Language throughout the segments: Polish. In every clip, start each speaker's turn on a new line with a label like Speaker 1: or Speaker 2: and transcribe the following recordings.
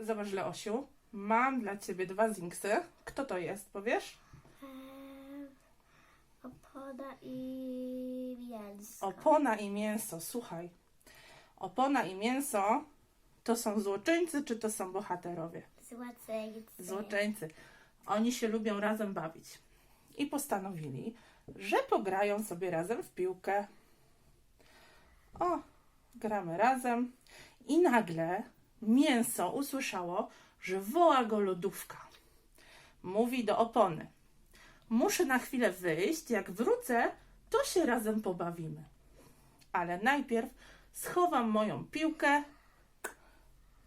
Speaker 1: Zobacz, Leosiu. Mam dla ciebie dwa zinksy. Kto to jest, powiesz?
Speaker 2: Opona i mięsko.
Speaker 1: Opona i mięso. Słuchaj. Opona i mięso to są złoczyńcy, czy to są bohaterowie?
Speaker 2: Złoczyńcy.
Speaker 1: Złoczyńcy. Oni się lubią razem bawić. I postanowili, że pograją sobie razem w piłkę. O, gramy razem. I nagle mięso usłyszało, że woła go lodówka. Mówi do opony: Muszę na chwilę wyjść. Jak wrócę, to się razem pobawimy. Ale najpierw schowam moją piłkę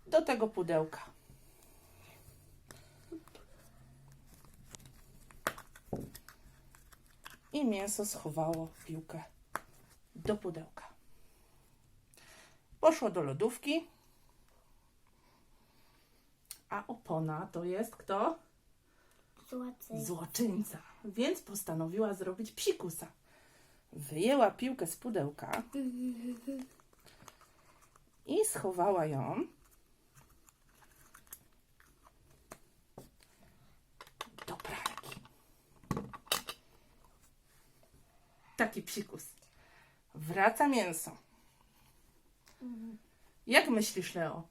Speaker 1: do tego pudełka. I mięso schowało piłkę do pudełka. Poszło do lodówki. A opona to jest kto?
Speaker 2: Złoczyńcy.
Speaker 1: Złoczyńca. Więc postanowiła zrobić psikusa. Wyjęła piłkę z pudełka i schowała ją do pralki. Taki psikus. Wraca mięso. Jak myślisz, Leo?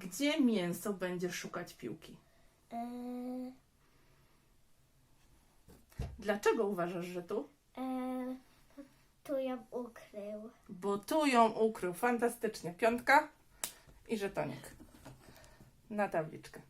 Speaker 1: Gdzie mięso będzie szukać piłki?
Speaker 2: Eee,
Speaker 1: Dlaczego uważasz, że tu?
Speaker 2: eee, tu ją ukrył.
Speaker 1: Bo tu ją ukrył. Fantastycznie. Piątka i żetonik na tabliczkę.